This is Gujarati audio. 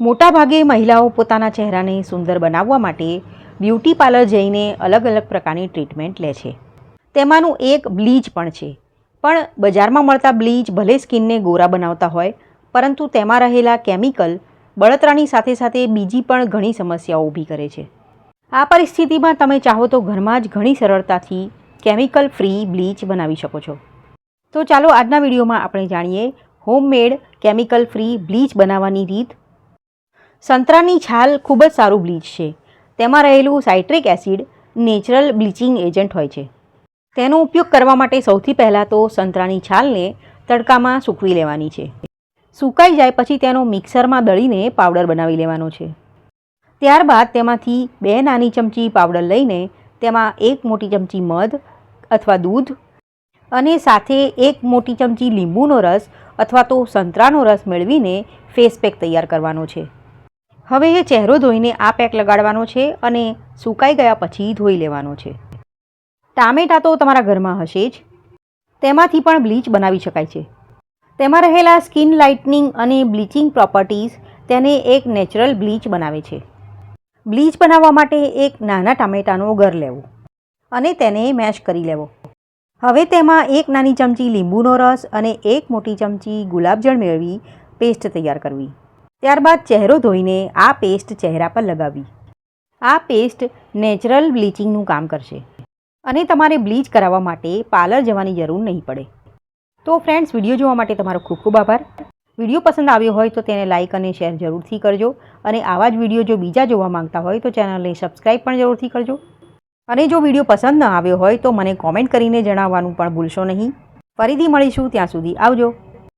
મોટાભાગે મહિલાઓ પોતાના ચહેરાને સુંદર બનાવવા માટે બ્યુટી પાર્લર જઈને અલગ અલગ પ્રકારની ટ્રીટમેન્ટ લે છે. તેમાંનું એક બ્લીચ પણ છે. પણ બજારમાં મળતા બ્લીચ ભલે સ્કિનને ગોરા બનાવતા હોય, પરંતુ તેમાં રહેલા કેમિકલ બળતરાની સાથે સાથે બીજી પણ ઘણી સમસ્યાઓ ઊભી કરે છે. આ પરિસ્થિતિમાં તમે ચાહો તો ઘરમાં જ ઘણી સરળતાથી કેમિકલ ફ્રી બ્લીચ બનાવી શકો છો. તો ચાલો આજના વિડીયોમાં આપણે જાણીએ, હોમમેડ કેમિકલ ફ્રી બ્લીચ બનાવવાની રીત સંતરાની છાલ ખૂબ જ સારું બ્લીચ છે. તેમાં રહેલું citric acid natural bleaching agent હોય છે. તેનો ઉપયોગ કરવા માટે સૌથી પહેલાં તો સંતરાની છાલને તડકામાં સૂકવી લેવાની છે. સુકાઈ જાય પછી તેનો મિક્સરમાં દળીને પાવડર બનાવી લેવાનો છે. ત્યારબાદ તેમાંથી બે નાની ચમચી પાવડર લઈને તેમાં એક મોટી ચમચી મધ અથવા દૂધ અને સાથે એક મોટી ચમચી લીંબુનો રસ અથવા તો સંતરાનો રસ મેળવીને ફેસ પેક તૈયાર કરવાનો છે. હવે એ ચહેરો ધોઈને આ પેક લગાડવાનો છે અને સુકાઈ ગયા પછી ધોઈ લેવાનો છે. ટામેટાં તો તમારા ઘરમાં હશે જ. તેમાંથી પણ બ્લીચ બનાવી શકાય છે. તેમાં રહેલા સ્કિન લાઇટનિંગ અને બ્લીચિંગ પ્રોપર્ટીઝ તેને એક નેચરલ બ્લીચ બનાવે છે. બ્લીચ બનાવવા માટે એક નાના ટામેટાનો ગર લેવો અને તેને મેશ કરી લેવો. હવે તેમાં એક નાની ચમચી લીંબુનો રસ અને એક મોટી ચમચી ગુલાબજળ મેળવી પેસ્ટ તૈયાર કરવી. ત્યારબાદ ચહેરો ધોઈને આ પેસ્ટ ચહેરા પર લગાવવી આ પેસ્ટ નેચરલ બ્લીચિંગનું કામ કરશે અને તમારે બ્લીચ કરાવવા માટે પાર્લર જવાની જરૂર નહીં પડે. તો ફ્રેન્ડ્સ, વીડિયો જોવા માટે તમારો ખૂબ ખૂબ આભાર. વીડિયો પસંદ આવ્યો હોય તો તેને લાઇક અને શેર જરૂરથી કરજો અને આવા જ વીડિયો જો બીજા જોવા માંગતા હોય તો ચેનલને સબસ્ક્રાઈબ પણ જરૂરથી કરજો. અને જો વીડિયો પસંદ ન આવ્યો હોય તો મને કોમેન્ટ કરીને જણાવવાનું પણ ભૂલશો નહીં. ફરીથી મળીશું, ત્યાં સુધી આવજો.